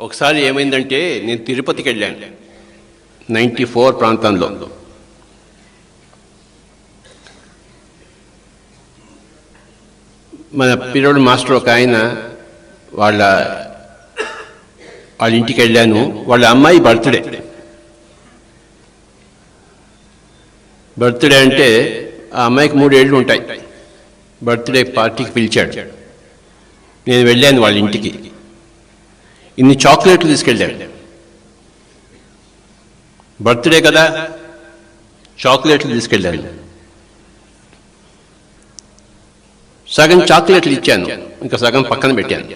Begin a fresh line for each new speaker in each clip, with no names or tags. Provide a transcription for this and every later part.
ఒకసారి ఏమైందంటే నేను తిరుపతికి వెళ్ళాను. నైంటీ ఫోర్ ప్రాంతంలో. మన పిల్లోడు మాస్టర్ ఒక ఆయన వాళ్ళ వాళ్ళ ఇంటికి వెళ్ళాను. వాళ్ళ అమ్మాయి బర్త్డే. బర్త్డే అంటే ఆ అమ్మాయికి మూడేళ్ళు ఉంటాయి. బర్త్డే పార్టీకి పిలిచాడు. నేను వెళ్ళాను వాళ్ళ ఇంటికి. ఇన్ని చాక్లెట్లు తీసుకెళ్ళాడు బర్త్డే కదా చాక్లెట్లు తీసుకెళ్ళాను సగం చాక్లెట్లు ఇచ్చాను ఇంకా సగం పక్కన పెట్టాను.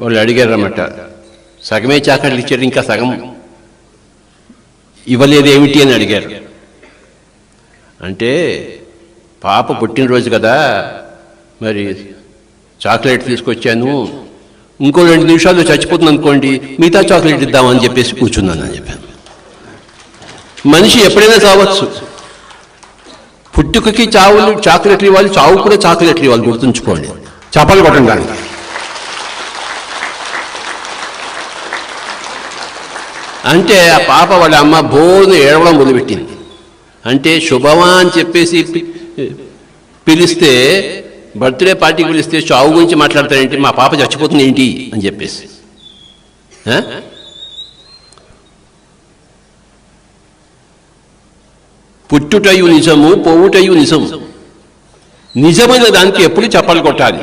వాళ్ళు అడిగారన్నమాట సగమే చాక్లెట్లు ఇచ్చారు ఇంకా సగం ఇవ్వలేదు ఏమిటి అని అడిగారు. అంటే పాప పుట్టినరోజు కదా మరి చాక్లెట్ తీసుకొచ్చాను. ఇంకో రెండు నిమిషాలు చచ్చిపోతుంది అనుకోండి మిగతా చాక్లెట్ ఇద్దామని చెప్పేసి కూర్చున్నాను అని చెప్పాను. మనిషి ఎప్పుడైనా చావచ్చు. పుట్టుకకి చావులు చాక్లెట్లు ఇవ్వాలి చావు కూడా చాక్లెట్లు ఇవ్వాలి గుర్తుంచుకోండి. చపలు కొట్టండి అంటే ఆ పాప వాళ్ళ అమ్మ బోర్ను ఏడవడం మొదలుపెట్టింది. అంటే శుభమా అని చెప్పేసి పిలిస్తే బర్త్డే పార్టీ పిలిస్తే చావు గురించి మాట్లాడతారేంటి మా పాప చచ్చిపోతుంది ఏంటి? అని చెప్పేసి. పుట్టుటయు నిజము పోవుటయు నిజము నిజమైన దానికి ఎప్పుడు చెప్పాలి కొట్టాలి?